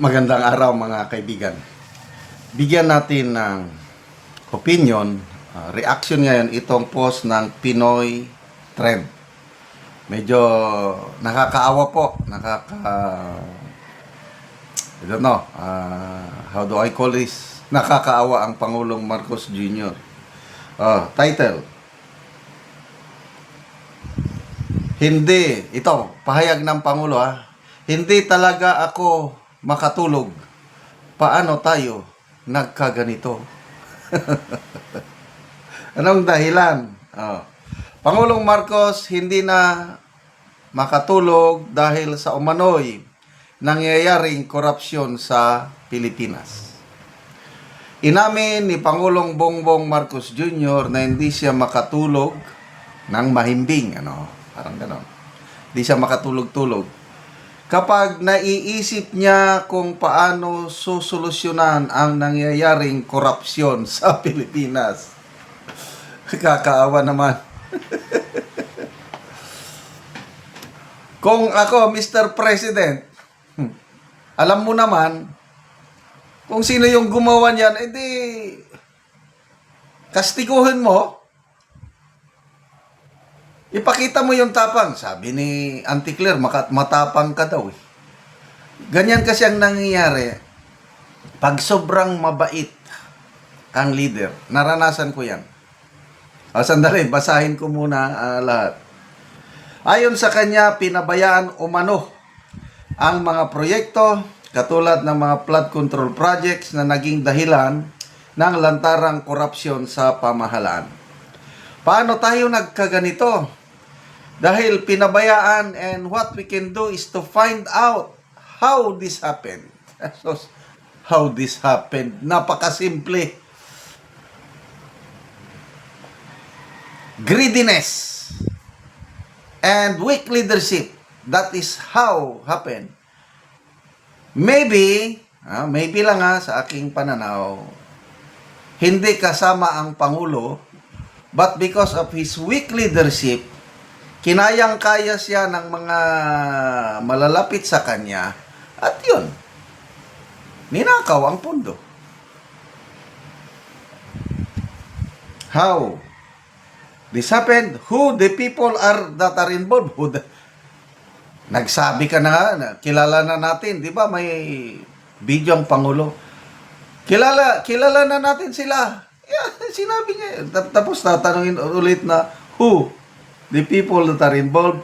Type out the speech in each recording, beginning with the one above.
Magandang araw mga kaibigan. Bigyan natin ng opinion, uh, reaction ngayon itong post ng Pinoy Trend. Medyo nakakaawa po, nakaka I don't know, uh, how do I call this? Nakakaawa ang Pangulong Marcos Jr. Oh, title. Hindi, ito, pahayag ng Pangulo ha. Hindi talaga ako makatulog. Paano tayo nagkaganito? Anong dahilan? Oh. Pangulong Marcos hindi na makatulog dahil sa umano'y nangyayaring korupsyon sa Pilipinas. Inamin ni Pangulong Bongbong Marcos Jr. na hindi siya makatulog ng mahimbing, ano, parang ganon. Hindi siya makatulog-tulog. Kapag naiisip niya kung paano susolusyonan ang nangyayaring korupsyon sa Pilipinas. Kakaawa naman. kung ako, Mr. President, hmm, alam mo naman, kung sino yung gumawa niyan, edi kastiguhin mo. Ipakita mo yung tapang. Sabi ni Auntie Claire, maka- matapang ka daw. eh. Ganyan kasi ang nangyayari. Pag sobrang mabait ang leader, naranasan ko yan. O, sandali, basahin ko muna ah, lahat. Ayon sa kanya, pinabayaan umano ang mga proyekto katulad ng mga flood control projects na naging dahilan ng lantarang korupsyon sa pamahalaan. Paano tayo nagkaganito? Dahil pinabayaan and what we can do is to find out how this happened. So, how this happened. Napakasimple. Greediness and weak leadership. That is how happened. Maybe, ah, maybe lang ha, sa aking pananaw, hindi kasama ang Pangulo, but because of his weak leadership, kinayang-kaya siya ng mga malalapit sa kanya, at yun, ninakaw ang pundo. How? This happened. Who the people are that are involved? Who the, Nagsabi ka na nga, kilala na natin, di ba? May video ang Pangulo. Kilala, kilala na natin sila. Yeah, sinabi niya. Ta- Tapos tatanungin ulit na, who? The people that are involved.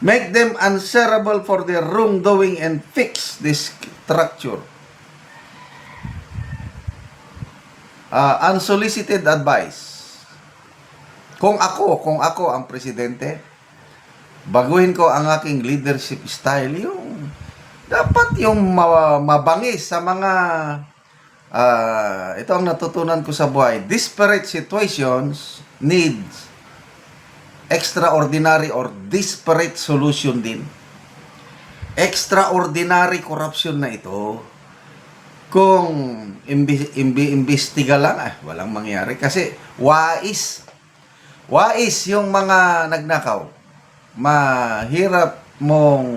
Make them answerable for their wrongdoing and fix this structure. Uh, unsolicited advice. Kung ako, kung ako ang presidente, baguhin ko ang aking leadership style, yung dapat yung ma- mabangis sa mga ah, ito ang natutunan ko sa buhay. Disparate situations needs extraordinary or disparate solution din. Extraordinary corruption na ito. Kung imbi, imbi, imbestiga lang, ah, walang mangyari. Kasi wais. Wais yung mga nagnakaw mahirap mong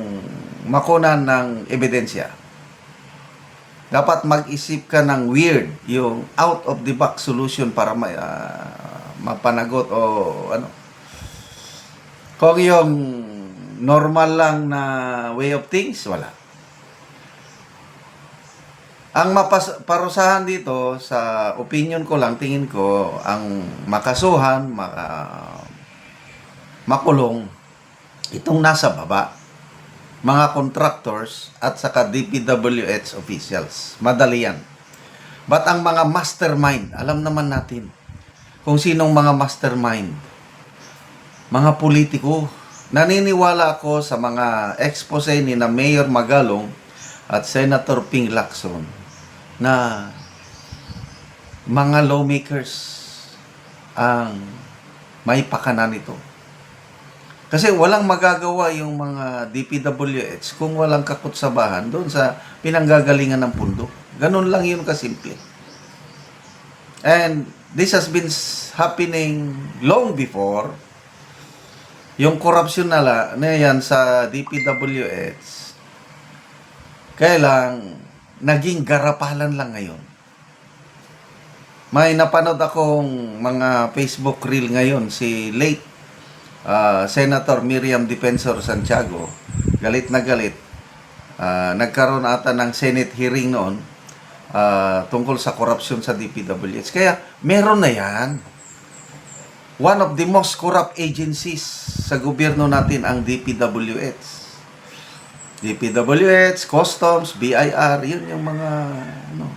makunan ng ebidensya. Dapat mag-isip ka ng weird, yung out of the box solution para ma, ah, mapanagot o ano. Kung yung normal lang na way of things, wala. Ang mapas parusahan dito sa opinion ko lang tingin ko ang makasuhan, maka, makulong itong nasa baba, mga contractors at saka DPWH officials. Madali yan. But ang mga mastermind, alam naman natin kung sinong mga mastermind. Mga politiko. Naniniwala ako sa mga expose ni na Mayor Magalong at Senator Ping Lacson na mga lawmakers ang may pakanan nito. Kasi walang magagawa yung mga DPWH kung walang kakutsabahan doon sa pinanggagalingan ng pundo. Ganun lang yun kasimple. And this has been happening long before. Yung corruption na, la, na yan sa DPWH, kaya naging garapalan lang ngayon. May napanood akong mga Facebook reel ngayon si late ah, Senator Miriam Defensor Santiago. Galit na galit. Ah, nagkaroon ata ng Senate hearing noon ah, tungkol sa korupsyon sa DPWH. Kaya meron na yan. One of the most corrupt agencies sa gobyerno natin ang DPWH. DPWH, Customs, BIR, yun yung mga ano.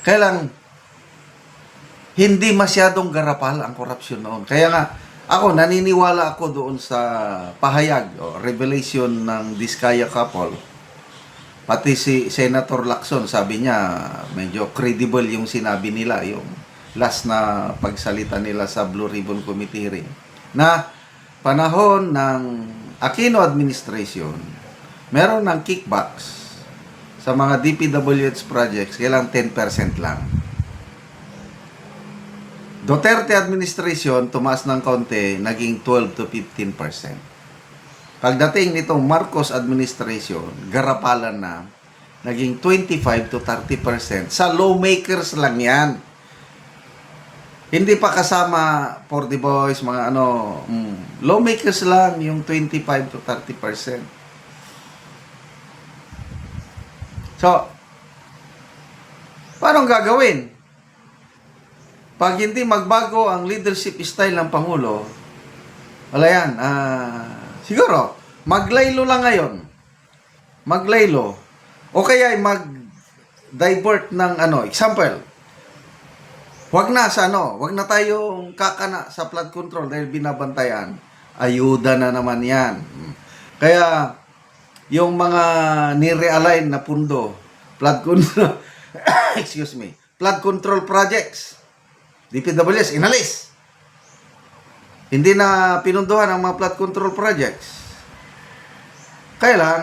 Kaya lang, hindi masyadong garapal ang korupsyon noon. Kaya nga, ako, naniniwala ako doon sa pahayag o revelation ng Diskaya couple. Pati si Senator Lacson, sabi niya, medyo credible yung sinabi nila, yung last na pagsalita nila sa Blue Ribbon Committee hearing, na panahon ng Aquino administration, meron ng kickbacks sa mga DPWH projects, kailang 10% lang. Duterte administration, tumaas ng konti, naging 12 to 15%. Pagdating nitong Marcos administration, garapalan na, naging 25 to 30%. Sa lawmakers lang yan. Hindi pa kasama for the boys, mga ano, mm, lawmakers lang yung 25 to 30%. So, paano gagawin? Pag hindi magbago ang leadership style ng Pangulo, wala yan. ah, siguro, maglaylo lang ngayon. Maglaylo. O kaya ay mag-divert ng ano, example. Huwag na sa ano, huwag na tayong kakana sa flood control dahil binabantayan. Ayuda na naman yan. Kaya, yung mga ni-realign na pundo, flood control, excuse me, flood control projects, DPWS, inalis. Hindi na pinunduhan ang mga flood control projects. Kaya lang,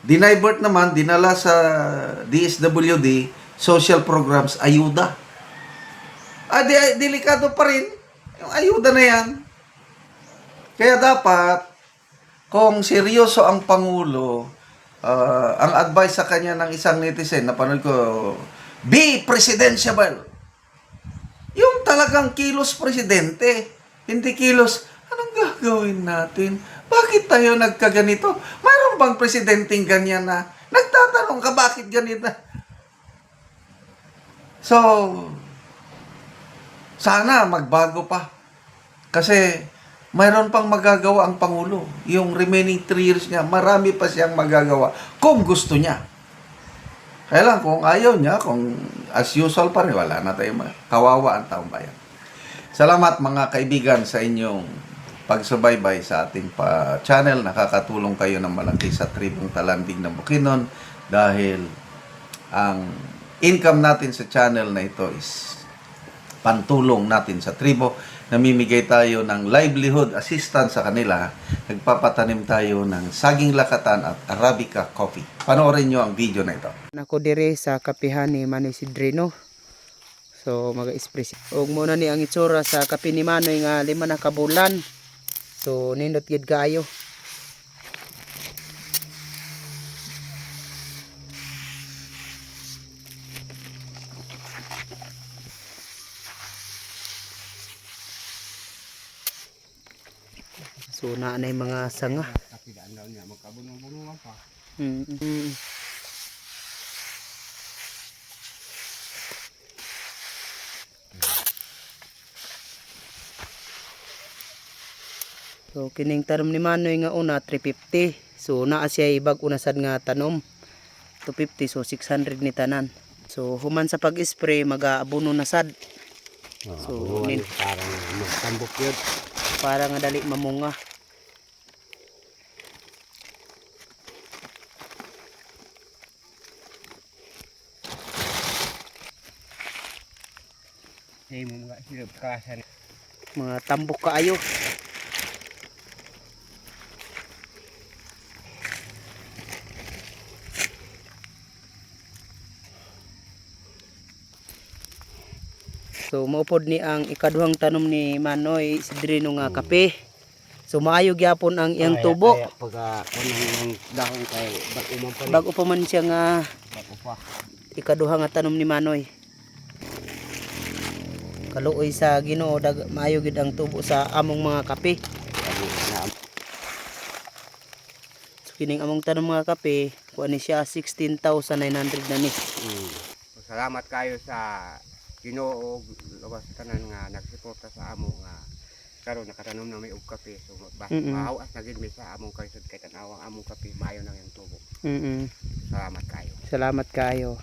dinivert naman, dinala sa DSWD, social programs, ayuda. Ah, di, delikado pa rin. Yung ayuda na yan. Kaya dapat, kung seryoso ang Pangulo, ah, ang advice sa kanya ng isang netizen, napanood ko, be presidentiable. Yung talagang kilos presidente, hindi kilos, anong gagawin natin? Bakit tayo nagkaganito? Mayroon bang presidenteng ganyan na nagtatanong ka bakit ganito? So, sana magbago pa. Kasi mayroon pang magagawa ang Pangulo. Yung remaining 3 years niya, marami pa siyang magagawa kung gusto niya. Kaya lang, kung ayaw niya, kung as usual pa rin, wala na tayo. ma- Kawawa ang taong bayan. Salamat mga kaibigan sa inyong pagsubaybay sa ating pa channel. Nakakatulong kayo ng malaki sa tribong talanding ng Bukidnon dahil ang income natin sa channel na ito is pantulong natin sa tribo. Namimigay tayo ng livelihood assistance sa kanila. Nagpapatanim tayo ng saging lakatan at Arabica coffee. Panoorin nyo ang video na ito. Nako dire sa kapihan ni Manoy Sidrino. So mag-express. Og muna ni ang itsura sa kape ni Manoy nga lima na kabulan. So nindot gid kaayo. Na na mga sanga. Mm. mm. So kining tanom ni Manoy nga una 350. So naa siya ibag una sad nga tanom 250 so 600 ni tanan. So human sa pag-spray mag-aabono na sad. So nin parang magtambok yun. para nga dali mamunga. Hey, mo mga hirap ka sa Mga tambok kaayo. So maupod ni ang ikaduhang tanom ni Manoy Sidrino nga kape. So maayo gyapon ang iyang Kaya- tubo. Kaya pagka kunang yung dahon kay bag umang pa. Bago pa man siya nga Bago pa. ikaduha nga tanom ni Manoy. Kaluoy sa Ginoo dag maayo gid ang tubo sa among mga kape. So kining among tanom mga kape, kuha ni siya 16,900 na ni. Mm. Salamat kayo sa Ginoo ug lawas tanan nga nagsuporta sa amo nga karon nakatanom na may og kape so ba Mm-mm. mahawas na gid mi sa among kaysod kay tanawang among kape maayo nang yung tubo. Mm Salamat kayo. Salamat kayo.